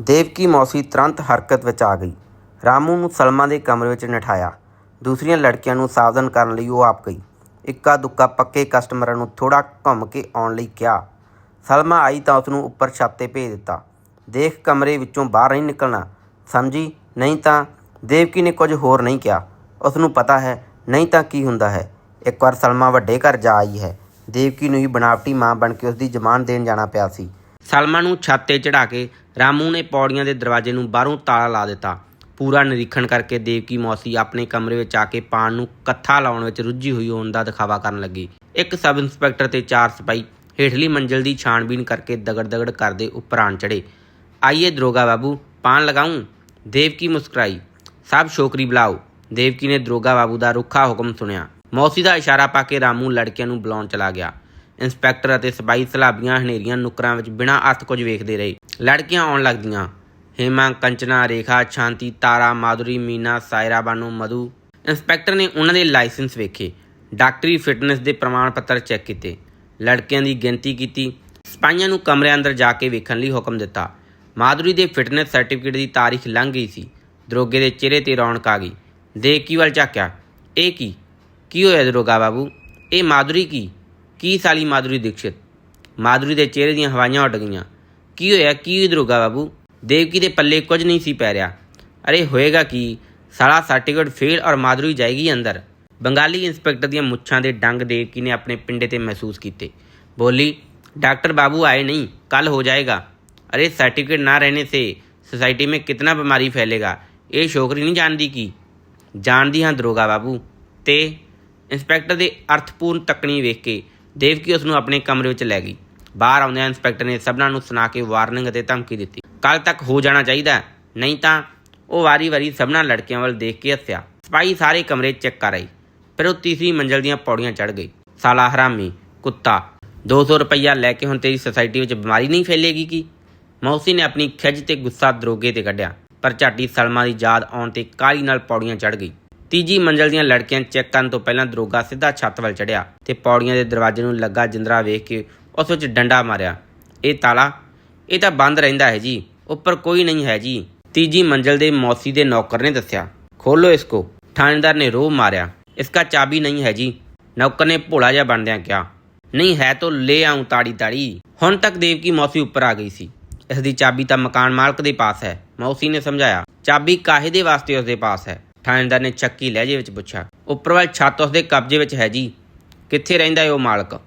ਦੇਵਕੀ ਮੌਸੀ ਤੁਰੰਤ ਹਰਕਤ ਵਿੱਚ ਆ ਗਈ। ਰਾਮੂ ਨੂੰ ਸਲਮਾ ਦੇ ਕਮਰੇ ਵਿੱਚ ਨਠਾਇਆ। ਦੂਸਰੀਆਂ ਲੜਕੀਆਂ ਨੂੰ ਸਾਵਧਾਨ ਕਰਨ ਲਈ ਉਹ ਆਪ ਗਈ। ਇੱਕਾ ਦੁੱਕਾ ਪੱਕੇ ਕਸਟਮਰਾਂ ਨੂੰ ਥੋੜਾ ਘੁੰਮ ਕੇ ਆਉਣ ਲਈ ਕਿਹਾ। ਸਲਮਾ ਆਈ ਤਾਂ ਉਸ ਨੂੰ ਉੱਪਰ ਛੱਤ ਤੇ ਭੇਜ ਦਿੱਤਾ। ਦੇਖ ਕਮਰੇ ਵਿੱਚੋਂ ਬਾਹਰ ਨਹੀਂ ਨਿਕਲਣਾ। ਸਮਝੀ? ਨਹੀਂ ਤਾਂ ਦੇਵਕੀ ਨੇ ਕੁਝ ਹੋਰ ਨਹੀਂ ਕਿਹਾ। ਉਸ ਨੂੰ ਪਤਾ ਹੈ, ਨਹੀਂ ਤਾਂ ਕੀ ਹੁੰਦਾ ਹੈ। ਇੱਕ ਵਾਰ ਸਲਮਾ ਵੱਡੇ ਘਰ ਜਾ ਆਈ ਹੈ। ਦੇਵਕੀ ਨੂੰ ਹੀ ਬਣਾਵਟੀ ਮਾਂ ਬਣ ਕੇ ਉਸ ਦੀ ਜ਼ਮਾਨ ਦੇਣ ਜਾਣਾ ਪਿਆ ਸੀ। ਸਲਮਾ ਨੂੰ ਛੱਤ ਤੇ ਚੜਾ ਕੇ ਰਾਮੂ ਨੇ ਪੌੜੀਆਂ ਦੇ ਦਰਵਾਜ਼ੇ ਨੂੰ ਬਾਹਰੋਂ ਤਾਲਾ ਲਾ ਦਿੱਤਾ। ਪੂਰਾ ਨਿਰੀਖਣ ਕਰਕੇ ਦੇਵਕੀ ਮੌਸੀ ਆਪਣੇ ਕਮਰੇ ਵਿੱਚ ਆ ਕੇ ਪਾਣ ਨੂੰ ਕੱਥਾ ਲਾਉਣ ਵਿੱਚ ਰੁੱਝੀ ਹੋਈ ਹੋਣ ਦਾ ਦਿਖਾਵਾ ਕਰਨ ਲੱਗੀ। ਇੱਕ ਸਬ ਇੰਸਪੈਕਟਰ ਤੇ ਚਾਰ ਸਿਪਾਹੀ ਹੇਠਲੀ ਮੰਜ਼ਲ ਦੀ ਛਾਣਬੀਨ ਕਰਕੇ ਦਗੜ ਦਗੜ ਕਰਦੇ ਉੱਪਰ ਆਣ ਚੜੇ ਆਈਏ ਦਰੋਗਾ ਬਾਬੂ, ਪਾਣ ਲਗਾऊं ਦੇਵਕੀ ਮੁਸਕਰਾਈ। ਸਭ ਛੋਕਰੀ ਬੁਲਾਓ। ਦੇਵਕੀ ਨੇ ਦਰੋਗਾ ਬਾਬੂ ਦਾ ਰੁੱਖਾ ਹੁਕਮ ਸੁਣਿਆ। ਮੌਸੀ ਦਾ ਇਸ਼ਾਰਾ ਪਾ ਕੇ ਰਾਮੂ ਲੜਕਿਆਂ ਨੂੰ ਬੁਲਾਉਣ ਚਲਾ ਗਿਆ। ਇੰਸਪੈਕਟਰ ਅਤੇ ਸਿਪਾਹੀ ਸਲਾਬੀਆਂ ਹਨੇਰੀਆਂ ਨੁਕਰਾਂ ਵਿੱਚ ਬਿਨਾਂ ਅਰਥ ਕੁਝ ਵੇਖਦੇ ਰਹੇ। ਲੜਕੀਆਂ ਆਉਣ ਲੱਗਦੀਆਂ। ਹੇਮਾ, ਕੰਚਨਾ, ਰੇਖਾ, ਸ਼ਾਂਤੀ, ਤਾਰਾ, ਮਾਧੁਰੀ, ਮੀਨਾ, ਸਾਇਰਾ, ਬਾਨੂ, ਮਧੂ। ਇੰਸਪੈਕਟਰ ਨੇ ਉਹਨਾਂ ਦੇ ਲਾਇਸੈਂਸ ਵੇਖੇ। ਡਾਕਟਰੀ ਫਿਟਨੈਸ ਦੇ ਪ੍ਰਮਾਣ ਪੱਤਰ ਚੈੱਕ ਕੀਤੇ। ਲੜਕਿਆਂ ਦੀ ਗਿਣਤੀ ਕੀਤੀ। ਸਿਪਾਹੀਆਂ ਨੂੰ ਕਮਰੇ ਅੰਦਰ ਜਾ ਕੇ ਵੇਖਣ ਲਈ ਹੁਕਮ ਦਿੱਤਾ। ਮਾਧੁਰੀ ਦੇ ਫਿਟਨੈਸ ਸਰਟੀਫਿਕੇਟ ਦੀ ਤਾਰੀਖ ਲੰਘ ਗਈ ਸੀ। ਦਰੋਗੇ ਦੇ ਚਿਹਰੇ ਤੇ ਰੌਣਕ ਆ ਗਈ। ਦੇਖ ਕੀ ਵੱਲ ਝਾਕਿਆ। ਇਹ ਕੀ? ਕੀ ਹੋਇਆ ਦਰੋਗਾ ਬਾਬੂ? ਇਹ ਮਾਧੁਰੀ ਕੀ? ਕੀ ਸਾਲੀ ਮਾਧੁਰੀ ਦੀਕਸ਼ਿਤ ਮਾਧੁਰੀ ਦੇ ਚਿਹਰੇ ਦੀਆਂ ਹਵਾਈਆਂ ਉੱਡ ਗਈਆਂ ਕੀ ਹੋਇਆ ਕੀ ਦਰੋਗਾ ਬਾਬੂ ਦੇਵਕੀ ਦੇ ਪੱਲੇ ਕੁਝ ਨਹੀਂ ਸੀ ਪੈ ਰਿਹਾ ਅਰੇ ਹੋਏਗਾ ਕੀ ਸਾਲਾ ਸਰਟੀਫਿਕੇਟ ਫੇਲ ਔਰ ਮਾਧੁਰੀ ਜਾਏਗੀ ਅੰਦਰ ਬੰਗਾਲੀ ਇੰਸਪੈਕਟਰ ਦੀਆਂ ਮੁੱਛਾਂ ਦੇ ਡੰਗ ਦੇਵਕੀ ਨੇ ਆਪਣੇ ਪਿੰਡੇ ਤੇ ਮਹਿਸੂਸ ਕੀਤੇ ਬੋਲੀ डॉक्टर बाबू आए नहीं कल हो जाएगा अरे सर्टिफिकेट ना रहने से सोसाइटी में कितना बीमारी फैलेगा ये छोकरी नहीं जानती की ਜਾਣਦੀ ਹਾਂ ਦਰੋਗਾ ਬਾਬੂ ਤੇ ਇੰਸਪੈਕਟਰ ਦੇ ਅਰਥਪੂਰਨ ਤੱਕਣੀ ਵੇਖ ਕੇ ਦੇਵਕੀ ਉਸ ਨੂੰ ਆਪਣੇ ਕਮਰੇ ਵਿੱਚ ਲੈ ਗਈ। ਬਾਹਰ ਆਉਂਦਿਆਂ ਇੰਸਪੈਕਟਰ ਨੇ ਸਭਨਾਂ ਨੂੰ ਸੁਣਾ ਕੇ ਵਾਰਨਿੰਗ ਅਤੇ ਧਮਕੀ ਦਿੱਤੀ। ਕੱਲ ਤੱਕ ਹੋ ਜਾਣਾ ਚਾਹੀਦਾ ਨਹੀਂ ਤਾਂ ਉਹ ਵਾਰੀ-ਵਾਰੀ ਸਭਨਾਂ ਲੜਕੀਆਂ ਵੱਲ ਦੇਖ ਕੇ ਹੱਸਿਆ। ਸਿਪਾਹੀ ਸਾਰੇ ਕਮਰੇ ਚੈੱਕ ਕਰ ਆਈ, ਫਿਰ ਉਹ ਤੀਸਰੀ ਮੰਜ਼ਲ ਦੀਆਂ ਪੌੜੀਆਂ ਚੜ੍ਹ ਗਈ। ਸਾਲਾ ਹਰਾਮੀ, ਕੁੱਤਾ 200 ਰੁਪਈਆ ਲੈ ਕੇ ਹੁਣ ਤੇਰੀ ਸੋਸਾਇਟੀ ਵਿੱਚ ਬਿਮਾਰੀ ਨਹੀਂ ਫੈਲੇਗੀ ਕੀ? ਮੌਸੀ ਨੇ ਆਪਣੀ ਖਿੱਚ ਤੇ ਗੁੱਸਾ ਦਰੋਗੇ ਤੇ ਕੱਢਿਆ, ਪਰ ਝਾਟੀ ਸਲਮਾ ਦੀ ਯਾਦ ਆਉਣ ਤੇ ਕਾਲੀ ਨਾਲ ਪੌੜੀਆਂ ਚੜ੍ਹ ਗਈ। ਤੀਜੀ ਮੰਜ਼ਲ ਦੀਆਂ ਲੜਕੀਆਂ ਚੈੱਕ ਕਰਨ ਤੋਂ ਪਹਿਲਾਂ ਦਰੋਗਾ ਸਿੱਧਾ ਛੱਤ ਵੱਲ ਚੜਿਆ ਤੇ ਪੌੜੀਆਂ ਦੇ ਦਰਵਾਜ਼ੇ ਨੂੰ ਲੱਗਾ ਜਿੰਦਰਾ ਵੇਖ ਕੇ ਉਸ ਵਿੱਚ ਡੰਡਾ ਮਾਰਿਆ। ਇਹ ਤਾਲਾ, ਇਹ ਤਾਂ ਬੰਦ ਰਹਿੰਦਾ ਹੈ ਜੀ, ਉੱਪਰ ਕੋਈ ਨਹੀਂ ਹੈ ਜੀ, ਤੀਜੀ ਮੰਜ਼ਲ ਦੇ ਮੌਸੀ ਦੇ ਨੌਕਰ ਨੇ ਦੱਸਿਆ। ਖੋਲੋ ਇਸਕੋ, ਥਾਣੇਦਾਰ ਨੇ ਰੋਹ ਮਾਰਿਆ। ਇਸਕਾ ਚਾਬੀ ਨਹੀਂ ਹੈ ਜੀ, ਨੌਕਰ ਨੇ ਭੋਲਾ ਜਿਹਾ ਬਣਦਿਆਂ ਕਿਹਾ। ਨਹੀਂ ਹੈ ਤਾਂ ਲੈ ਆਉਂ ਤਾੜੀ ਤਾੜੀ। ਹੁਣ ਤੱਕ ਦੇਵਕੀ ਮੌਸੀ ਉੱਪਰ ਆ ਗਈ ਸੀ। ਇਸ ਦੀ ਚਾਬੀ ਤਾਂ ਮਕਾਨ ਮਾਲਕ ਦੇ ਪਾਸ ਹੈ, ਮੌਸੀ ਨੇ ਸਮਝਾਇਆ। ਚਾਬੀ ਕਾਹੇ ਦੇ ਵਾਸਤੇ ਉਸ ਦੇ ਪਾਸ ਹੈ? ਥਾਣੇਦਾਰ ਨੇ ਚੱਕੀ ਲਹਿਜੇ ਵਿੱਚ ਪੁੱਛਿਆ। ਉੱਪਰ ਛੱਤ ਉਸ ਦੇ ਕਬਜ਼ੇ ਵਿੱਚ ਹੈ ਜੀ। ਕਿੱਥੇ ਰਹਿੰਦਾ ਹੈ ਉਹ ਮਾਲਕ?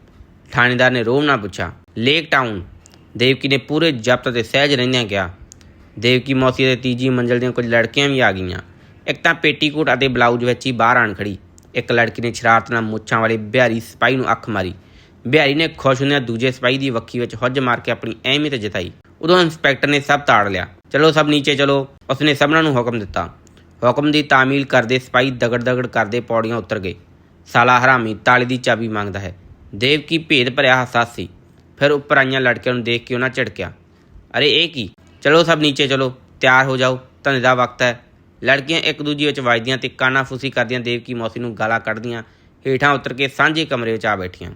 ਥਾਣੇਦਾਰ ਨੇ ਰੋਮ ਨਾਲ ਪੁੱਛਿਆ। Lake town. ਦੇਵਕੀ ਨੇ ਪੂਰੇ ਜ਼ਬਤ ਤੇ ਸਹਿਜ ਰਹਿੰਦਿਆਂ ਕਿਹਾ। ਦੇਵਕੀ ਮੌਸੀ ਦੇ ਤੀਜੀ ਮੰਜ਼ਲ ਦੀਆਂ ਕੁਝ ਲੜਕੀਆਂ ਵੀ ਆ ਗਈਆਂ। ਇੱਕ ਤਾਂ ਪੇਟੀਕੋਟ ਅਤੇ ਬਲਾਊਜ਼ ਵਿੱਚ ਹੀ ਬਾਹਰ ਆਣ ਖੜੀ। ਇੱਕ ਲੜਕੀ ਨੇ ਸ਼ਰਾਰਤ ਨਾਲ ਮੁੱਛਾਂ ਵਾਲੇ ਬਿਹਾਰੀ ਸਿਪਾਹੀ ਨੂੰ ਅੱਖ ਮਾਰੀ। ਬਿਹਾਰੀ ਨੇ ਖੁਸ਼ ਹੁੰਦਿਆਂ ਦੂਜੇ ਸਿਪਾਹੀ ਦੀ ਵੱਖੀ ਵਿੱਚ ਹੁੱਜ ਮਾਰ ਕੇ ਆਪਣੀ ਅਹਿਮੀਅਤ ਜਤਾਈ। ਉਦੋਂ ਇੰਸਪੈਕਟਰ ਨੇ ਸਭ ਤਾੜ ਲਿਆ। ਚਲੋ ਸਭ ਨੀਚੇ ਚਲੋ। ਉਸਨੇ ਸਭਨਾਂ ਨੂੰ ਹੁਕਮ ਦਿੱਤਾ। ਹੁਕਮ ਦੀ ਤਾਮੀਲ ਕਰਦੇ ਸਿਪਾਹੀ ਦਗੜ ਦਗੜ ਕਰਦੇ ਪੌੜੀਆਂ ਉਤਰ ਗਏ। ਸਾਲਾ ਹਰਾਮੀ ਤਾਲੇ ਦੀ ਚਾਬੀ ਮੰਗਦਾ ਹੈ। ਦੇਵਕੀ ਭੇਦ ਭਰਿਆ ਹਾਸਾ ਸੀ। ਫਿਰ ਉੱਪਰ ਆਈਆਂ ਲੜਕੀਆਂ ਨੂੰ ਦੇਖ ਕੇ ਉਹਨਾਂ ਝਿੜਕਿਆ। ਅਰੇ ਇਹ ਕੀ? ਚਲੋ ਸਭ ਨੀਚੇ ਚਲੋ, ਤਿਆਰ ਹੋ ਜਾਓ, ਧੰਦੇ ਦਾ ਵਕਤ ਹੈ। ਲੜਕੀਆਂ ਇੱਕ ਦੂਜੀ ਵਿੱਚ ਵੱਜਦੀਆਂ ਤੇ ਕਾਨਾਫੂਸੀ ਕਰਦੀਆਂ ਦੇਵਕੀ ਮੌਸੀ ਨੂੰ ਗਾਲਾਂ ਕੱਢਦੀਆਂ, ਹੇਠਾਂ ਉਤਰ ਕੇ ਸਾਂਝੇ ਕਮਰੇ ਵਿੱਚ ਆ ਬੈਠੀਆਂ।